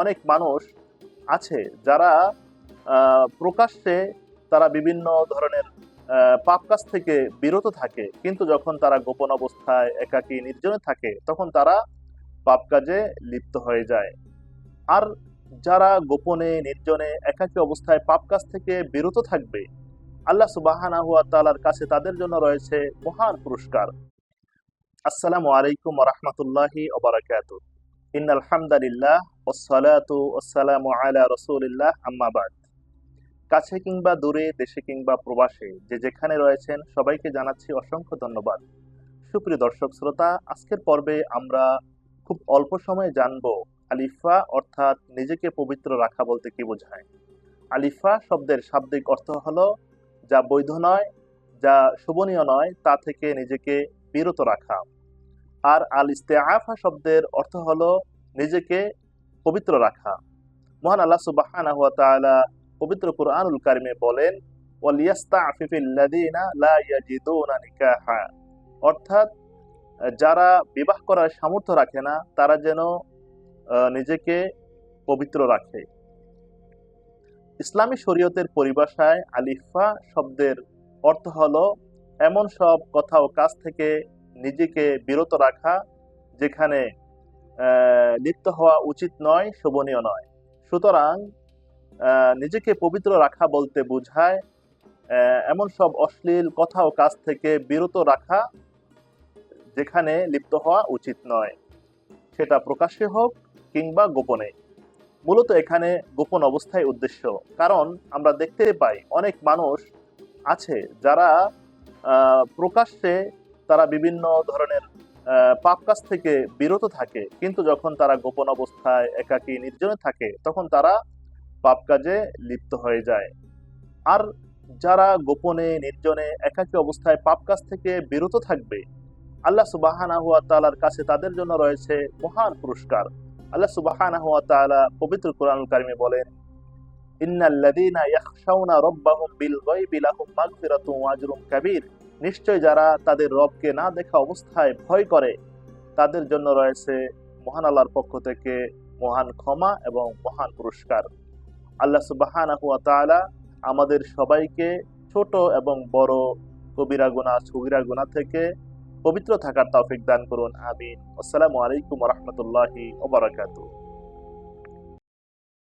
অনেক মানুষ আছে যারা প্রকাশ্যে তারা বিভিন্ন ধরনের পাপ কাজ থেকে বিরত থাকে। কিন্তু যখন তারা গোপন অবস্থায় একাকী নির্জনে থাকে, তখন তারা পাপ কাজে লিপ্ত হয়ে যায়। আর যারা গোপনে, নির্জনে, একাকী অবস্থায় পাপ কাজ থেকে বিরত থাকবে, আল্লাহ সুবাহানা তালার কাছে তাদের জন্য রয়েছে মহান পুরস্কার। আসসালামু আলাইকুম রহমতুল্লাহি ওবরাকাত ইন আলহামদুলিল্লাহ ওসালাতু ওসালামু আলা রসুলিল্লাহ আম্মাবাদ কাছে কিংবা দূরে, দেশে কিংবা প্রবাসে, যে যেখানে রয়েছেন, সবাইকে জানাচ্ছি অসংখ্য ধন্যবাদ। সুপ্রিয় দর্শক শ্রোতা, আজকের পর্বে আমরা খুব অল্প সময়ে জানব আলিফা, অর্থাৎ নিজেকে পবিত্র রাখা বলতে কি বোঝায়। আলিফা শব্দের শাব্দিক অর্থ হলো যা বৈধ নয়, যা শোভনীয় নয়, তা থেকে নিজেকে বিরত রাখা। আর আল ইস্তেআফা শব্দের অর্থ হলো নিজেকে পবিত্র রাখা। মহান আল্লাহ তাআলা পবিত্র কুরআনুল কারিমে বলেন অর্থাৎ, যারা বিবাহ করার সামর্থ্য রাখে না, তারা যেন নিজেকে পবিত্র রাখে। ইসলামী শরীয়তের পরিভাষায় আলিফা শব্দের অর্থ হলো, এমন সব কথা ও কাজ থেকে নিজেকে বিরত রাখা, যেখানে লিপ্ত হওয়া উচিত নয়, শোভনীয় নয়। সুতরাং নিজেকে পবিত্র রাখা বলতে বোঝায় এমন সব অশ্লীল কথা ও কাজ থেকে বিরত রাখা, যেখানে লিপ্ত হওয়া উচিত নয়। সেটা প্রকাশ্যে হোক কিংবা গোপনে। মূলত এখানে গোপন অবস্থায় উদ্দেশ্য। কারণ আমরা দেখতে পাই অনেক মানুষ আছে যারা প্রকাশ্যে তারা বিভিন্ন ধরনের পাপ কাজ থেকে বিরত থাকে। কিন্তু যখন তারা গোপন অবস্থায় একাকী নির্জনে থাকে, তখন তারা পাপ কাজে লিপ্ত হয়ে যায়। আর যারা গোপনে, নির্জনে, একাকী অবস্থায় পাপ কাজ থেকে বিরত থাকবে, আল্লাহ সুবাহানা হুয়া তালার কাছে তাদের জন্য রয়েছে মহান পুরস্কার। আল্লাহ সুবাহানা হুয়া তাআলা পবিত্র কোরআনুল কারিমে বলেন ইন্নাল্লাযীনা ইয়াখশাউনা রাব্বাহুম বিল গায়বি, লাহুম মাগফিরাতুন ওয়া আজরুন কাবীর। নিশ্চয় যারা তাদের রবকে না দেখা অবস্থায় ভয় করে, তাদের জন্য রয়েছে মহান আল্লাহর পক্ষ থেকে মহান ক্ষমা এবং মহান পুরস্কার। আল্লাহ সুবাহানা আমাদের সবাইকে ছোট এবং বড় কবিরা গুনাহ সগীরা গুনাহ থেকে পবিত্র থাকার তৌফিক দান করুন। আমিন। আসসালামু আলাইকুম রহমতুল্লাহি ওবরাকাতুহ